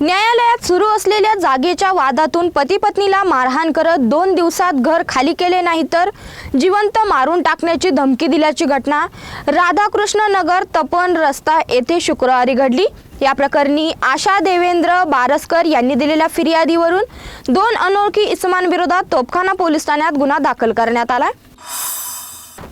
न्यायालयात सुरू असलेल्या जागेच्या वादातून पती पत्नीला मारहाण करत दोन दिवसात घर खाली केले नाही तर जिवंत मारून टाकण्याची धमकी दिल्याची घटना राधाकृष्ण नगर तपन रस्ता येथे शुक्रवारी घडली. या प्रकरणी आशा देवेंद्र बारसकर यांनी दिलेल्या फिर्यादीवरून दोन अनोळखी इसमांविरोधात तोपखाना पोलीस ठाण्यात गुन्हा दाखल करण्यात आला.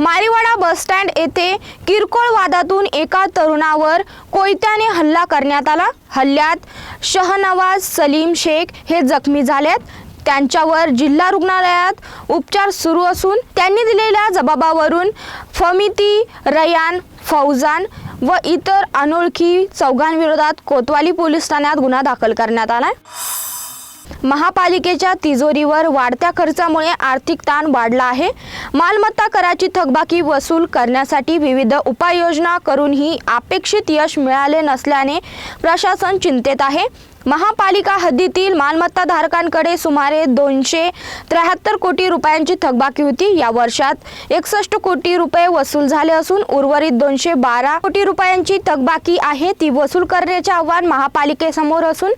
मारीवाडा बसस्टँड येथे किरकोळ वादातून एका तरुणावर कोयत्याने हल्ला करण्यात आला. हल्ल्यात शहनवाज सलीम शेख हे जखमी झालेत. त्यांच्यावर जिल्हा रुग्णालयात उपचार सुरू असून त्यांनी दिलेल्या जबाबावरून फमिती रयान फौजान व इतर अनोळखी चौघांविरोधात कोतवाली पोलीस ठाण्यात गुन्हा दाखल करण्यात आला महापालिकेच्या तिजोरीवर वाढत्या खर्चामुळे आर्थिक ताण वाढला आहे. मालमत्ता कराची थकबाकी वसूल करण्यासाठी विविध उपाययोजना करूनही अपेक्षित यश मिळाले नसल्याने प्रशासन चिंतेत आहे. महापालिका हद्दीतील मालमत्ताधारकांकडे सुमारे दोनशे त्र्याहत्तर कोटी रुपयांची थकबाकी होती. या वर्षात एकसष्ट कोटी रुपये वसूल झाले असून उर्वरित दोनशे बारा कोटी रुपयांची थकबाकी आहे. ती वसूल करण्याचे आव्हान महापालिकेसमोर असून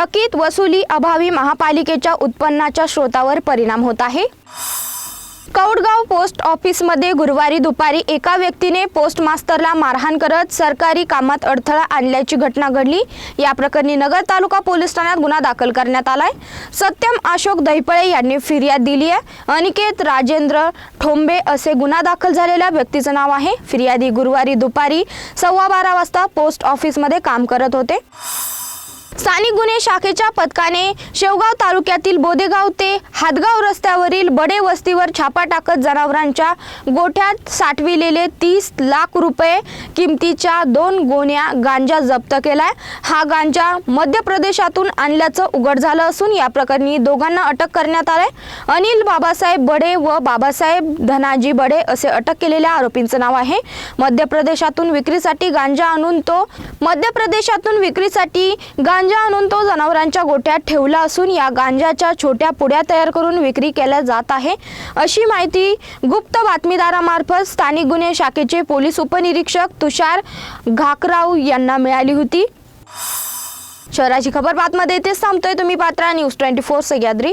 थकीत वसुली अभावी महापालिकेच्या उत्पन्नाच्या स्रोतावर परिणाम होत आहे. कौडगाव पोस्ट ऑफिसमध्ये गुरुवारी दुपारी एका व्यक्तीने पोस्ट मास्तरला मारहाण करत सरकारी कामात अडथळा आणल्याची घटना घडली. या प्रकरणी नगर तालुका पोलीस ठाण्यात गुन्हा दाखल करण्यात आलाय. सत्यम अशोक दहिपळे यांनी फिर्याद दिली आहे. अनिकेत राजेंद्र ठोंबे असे गुन्हा दाखल झालेल्या व्यक्तीचं नाव आहे. फिर्यादी गुरुवारी दुपारी सव्वा बारा वाजता पोस्ट ऑफिसमध्ये काम करत होते. स्थानिक गुन्हे शाखेच्या पथकाने शेवगाव तालुक्यातील बोदेगाव ते हातगाव रस्त्यावरील बडे वस्तीवर छापा टाकत जनावरांच्या गोठ्यात साठविलेले तीस लाख रुपये किमतीच्या दोन गोण्या गांजा जप्त केलाय. हा गांजा मध्य प्रदेशातून आणल्याचं उघड झालं असून या प्रकरणी दोघांना अटक करण्यात आलंय अनिल बाबासाहेब बडे व बाबासाहेब धनाजी बडे असे अटक केलेल्या आरोपींचं नाव आहे. मध्य प्रदेशातून विक्रीसाठी गांजा आणून तो मध्य प्रदेशातून विक्रीसाठी गांजा गांजा आणून तो जनावरांच्या गोठ्यात ठेवला असून या गांजाच्या छोट्या पुड्या तयार करून विक्री केल्या जात आहे. अशी माहिती गुप्त बातमीदारामार्फत स्थानिक गुन्हे शाखेचे पोलीस उपनिरीक्षक तुषार घाकराव यांना मिळाली होती. शहराची खबर बातमध्ये इथेच थांबतोय. तुम्ही पात्रा न्यूज ट्वेंटी फोर सह्याद्री.